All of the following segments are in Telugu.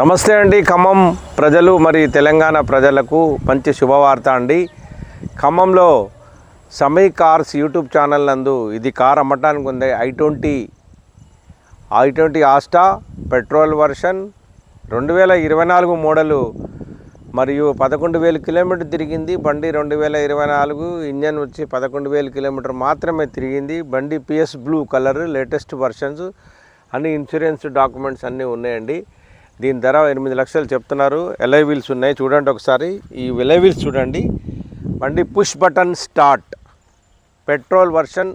నమస్తే అండి. ఖమ్మం ప్రజలు మరి తెలంగాణ ప్రజలకు మంచి శుభవార్త అండి. ఖమ్మంలో సమీ కార్స్ యూట్యూబ్ ఛానల్ నందు ఇది కార్ అమ్మటానికి ఉంది. I twenty I twenty Asta petrol version రెండు వేల ఇరవై నాలుగు మోడలు మరియు పదకొండు వేల కిలోమీటర్ తిరిగింది. బండి రెండు వేల ఇరవై నాలుగు ఇంజన్ వచ్చి పదకొండు వేల కిలోమీటర్ మాత్రమే తిరిగింది. బండి PS blue colour latest versions అన్ని ఇన్సూరెన్స్ డాక్యుమెంట్స్ అన్నీ ఉన్నాయండి. దీని ధర ఎనిమిది లక్షలు చెప్తున్నారు. ఎలై వీల్స్ ఉన్నాయి. చూడండి ఒకసారి. ఈ ఎలై వీల్స్ చూడండి. బండి push button start. Petrol version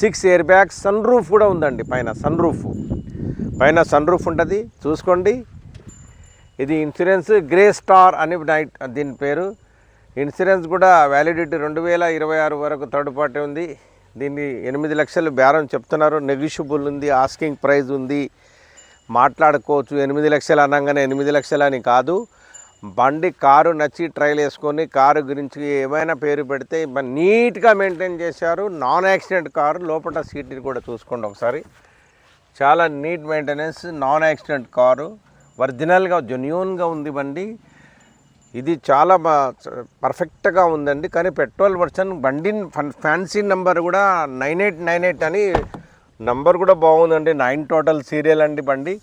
six air bag. Sunroof కూడా ఉందండి పైన. Sunroof. పైన సన్ రూఫ్ ఉంటుంది. చూసుకోండి. ఇది ఇన్సూరెన్స్ గ్రే స్టార్ అని నైట్ దీని పేరు. ఇన్సూరెన్స్ కూడా వ్యాలిడిటీ రెండు వేల ఇరవై ఆరు వరకు థర్డ్ పార్టీ ఉంది. దీన్ని ఎనిమిది లక్షలు బేరం చెప్తున్నారు. నెగిషియబుల్ ఉంది. ఆస్కింగ్ ప్రైజ్ ఉంది. మాట్లాడుకోవచ్చు. ఎనిమిది లక్షలు అనగానే ఎనిమిది లక్షలు అని కాదు. బండి కారు నచ్చి ట్రైల్ వేసుకొని కారు గురించి ఏమైనా పేరు పెడితే నీట్గా మెయింటైన్ చేశారు. నాన్ యాక్సిడెంట్ కారు లోపల సీట్ని కూడా చూసుకోండి ఒకసారి. చాలా neat maintenance non accident car. ఒరిజినల్గా జెన్యున్గా ఉంది బండి. ఇది చాలా పర్ఫెక్ట్గా ఉందండి. కానీ పెట్రోల్ వర్షన్ బండి ఫన్- ఫ్యాన్సీ నెంబర్ కూడా నైన్ ఎయిట్ నైన్ ఎయిట్ అని నంబర్ కూడా బాగుందండి. నైన్ టోటల్ సీరియల్ అండి బండి.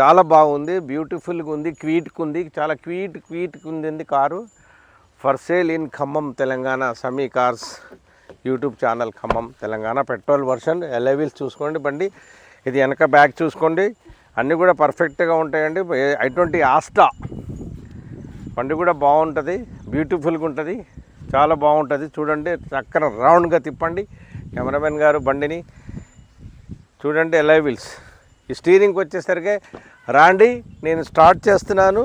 చాలా బాగుంది. బ్యూటిఫుల్గా ఉంది. క్వీట్గా ఉంది. చాలా క్వీట్ క్వీట్గా ఉంది car. For sale in Khammam Telangana Sami cars YouTube channel Khammam Telangana petrol version alloy wheels చూసుకోండి బండి. ఇది వెనక బ్యాగ్ చూసుకోండి. అన్నీ కూడా పర్ఫెక్ట్గా ఉంటాయండి. ఐ ట్వంటీ ఆస్టా బండి కూడా బాగుంటుంది. బ్యూటిఫుల్గా ఉంటుంది. చాలా బాగుంటుంది. చూడండి చక్కన రౌండ్గా తిప్పండి. కెమెరామెన్ గారు బండిని చూడండి ఎలై ఈ స్టీరింగ్కి వచ్చేసరికి రాండి నేను స్టార్ట్ చేస్తున్నాను.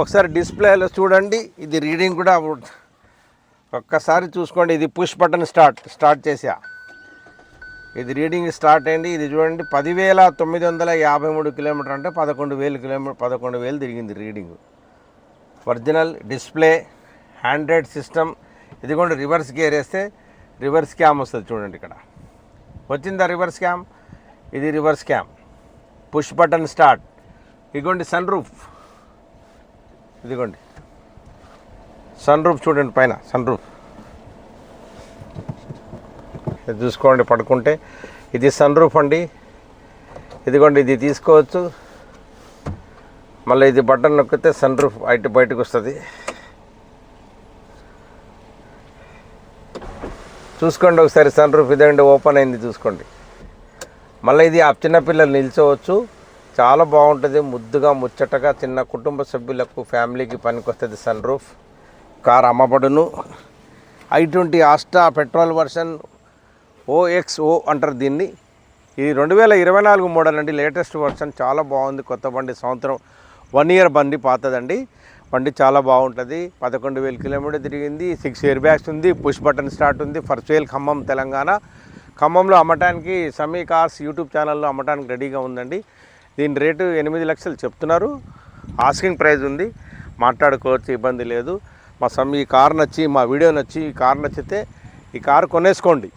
ఒకసారి డిస్ప్లేలో చూడండి ఇది రీడింగ్ కూడా ఒక్కసారి చూసుకోండి ఇది పుష్ బటన్ స్టార్ట్ స్టార్ట్ చేసా ఇది రీడింగ్ స్టార్ట్ అయింది ఇది చూడండి పదివేల తొమ్మిది వందల యాభై మూడు కిలోమీటర్ అంటే పదకొండు వేలు కిలోమీటర్ పదకొండు వేలు తిరిగింది reading. Original display android system ఇది కూడా రివర్స్ గేర్ వేస్తే రివర్స్ క్యామ్ వస్తుంది చూడండి ఇక్కడ. వచ్చిందా రివర్స్ క్యామ్? ఇది reverse cam. Push button start. ఇదిగోండి సన్ రూఫ్ ఇదిగోండి. సన్ రూఫ్ చూడండి పైన సన్ రూఫ్ ఇది చూసుకోండి పడుకుంటే. ఇది సన్ రూఫ్ అండి. ఇదిగోండి ఇది తీసుకోవచ్చు. మళ్ళీ ఇది బటన్ నొక్కితే సన్ రూఫ్ అటు బయటకు వస్తుంది. చూసుకోండి ఒకసారి సన్ రూఫ్ ఇదండి ఓపెన్ అయింది చూసుకోండి. మళ్ళీ ఇది ఆ చిన్నపిల్లలు నిల్చోవచ్చు. చాలా బాగుంటుంది. ముద్దుగా ముచ్చటగా చిన్న కుటుంబ సభ్యులకు ఫ్యామిలీకి పనికొస్తుంది సన్ రూఫ్ కార్ అమ్మబడును. I twenty Asta petrol version ఓఎక్స్ఓ అంటారు దీన్ని. ఇది రెండు వేల ఇరవై నాలుగు మోడల్ అండి. Latest version. చాలా బాగుంది. కొత్త బండి. సంవత్సరం వన్ ఇయర్ బండి పాతదండి. బండి చాలా బాగుంటుంది. పదకొండు వేల కిలోమీటర్ తిరిగింది. సిక్స్ ఇయర్ బ్యాగ్స్ ఉంది. పుష్ బటన్ స్టార్ట్ ఉంది. ఫస్ట్ వేల్ ఖమ్మం తెలంగాణ. ఖమ్మంలో అమ్మటానికి సమీ కార్స్ యూట్యూబ్ ఛానల్లో అమ్మటానికి రెడీగా ఉందండి. దీని రేటు ఎనిమిది లక్షలు చెప్తున్నారు. ఆస్కింగ్ ప్రైస్ ఉంది. మాట్లాడుకోవచ్చు ఇబ్బంది లేదు. మా సమ్ ఈ కార్ నచ్చి మా వీడియో నచ్చి ఈ కార్ నచ్చితే ఈ కారు కొనేసుకోండి.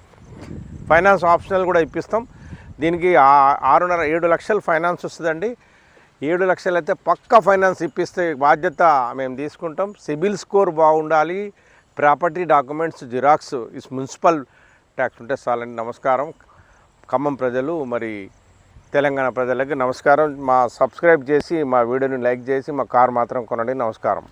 ఫైనాన్స్ ఆప్షనల్ కూడా ఇప్పిస్తాం. దీనికి ఆరున్నర ఏడు లక్షలు ఫైనాన్స్ వస్తుందండి. ఏడు లక్షలు అయితే పక్కా ఫైనాన్స్ ఇప్పిస్తే బాధ్యత మేము తీసుకుంటాం. సిబిల్ స్కోర్ బాగుండాలి. ప్రాపర్టీ డాక్యుమెంట్స్ జిరాక్స్ ఇస్ మున్సిపల్ ట్యాక్స్ ఉంటే చాలండి. నమస్కారం. ఖమ్మం ప్రజలు మరి తెలంగాణ ప్రజలకి నమస్కారం. మా సబ్స్క్రైబ్ చేసి మా వీడియోని లైక్ చేసి మా కార్ మాత్రం కొనండి. నమస్కారం.